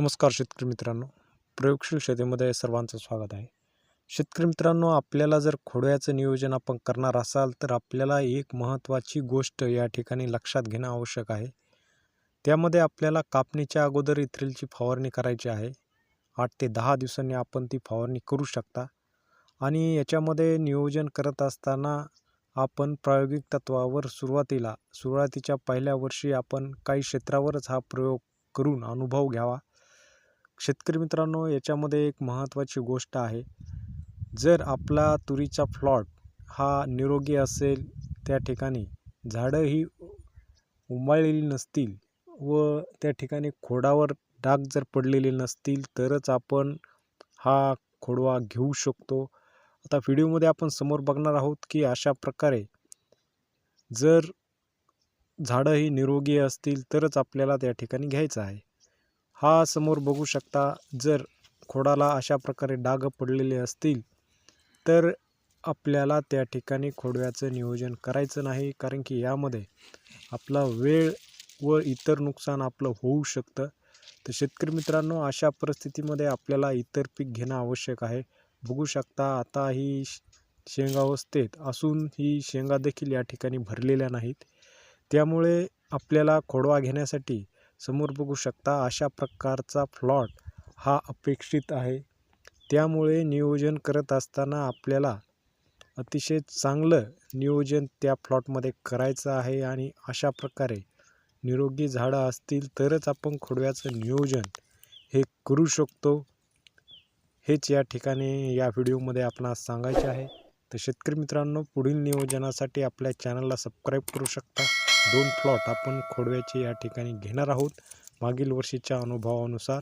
नमस्कार शेतकरी मित्रांनो. प्रयोगशील शेतीमध्ये सर्वांचं स्वागत आहे. शेतकरी मित्रांनो आपल्याला जर खोड्याचं नियोजन आपण करणार असाल तर आपल्याला एक महत्त्वाची गोष्ट या ठिकाणी लक्षात घेणं आवश्यक आहे. त्यामध्ये आपल्याला कापणीच्या अगोदर इथ्रिलची फवारणी करायची आहे. आठ ते दहा दिवसांनी आपण ती फवारणी करू शकता. आणि याच्यामध्ये नियोजन करत असताना आपण प्रायोगिक तत्वावर सुरुवातीला सुरुवातीच्या पहिल्या वर्षी आपण काही क्षेत्रावरच हा प्रयोग करून अनुभव घ्यावा. शेतकरी मित्रांनो याच्यामध्ये एक महत्त्वाची गोष्ट आहे. जर आपला तुरीचा फ्लॉट हा निरोगी असेल त्या ठिकाणी झाडं ही उमाळलेली नसतील व त्या ठिकाणी खोडावर डाग जर पडलेले नसतील तरच आपण हा खोडवा घेऊ शकतो. आता व्हिडिओमध्ये आपण समोर बघणार आहोत की अशा प्रकारे जर झाडं ही निरोगी असतील तरच आपल्याला त्या ठिकाणी घ्यायचं आहे. हा समोर बघू शकता जर खोडाला अशा प्रकारे डाग पडलेले असतील तर आपल्याला त्या ठिकाणी खोडव्याचं नियोजन करायचं नाही कारण की यामध्ये आपला वेळ व इतर नुकसान आपलं होऊ शकतं. तर शेतकरी मित्रांनो अशा परिस्थितीमध्ये आपल्याला इतर पीक घेणं आवश्यक आहे. बघू शकता आता ही शेंगावस्थेत असून ही शेंगा देखील या ठिकाणी भरलेल्या नाहीत. त्यामुळे आपल्याला खोडवा घेण्यासाठी समोर बघू शकता अशा प्रकारचा फ्लॉट हा अपेक्षित आहे. त्यामुळे नियोजन करत असताना आपल्याला अतिशय चांगलं नियोजन त्या फ्लॉटमध्ये करायचं आहे आणि अशा प्रकारे निरोगी झाडं असतील तरच आपण खोडव्याचं नियोजन हे करू शकतो. हेच या ठिकाणी या व्हिडिओमध्ये आपणास सांगायचे आहे. तर शेतकरी मित्रांनो पुढील नियोजनासाठी आपल्या चॅनलला सबस्क्राईब करू शकता. दोन प्लॉट आपण खोडव्याचे या ठिकाणी घेणार आहोत. मागील वर्षीच्या अनुभवानुसार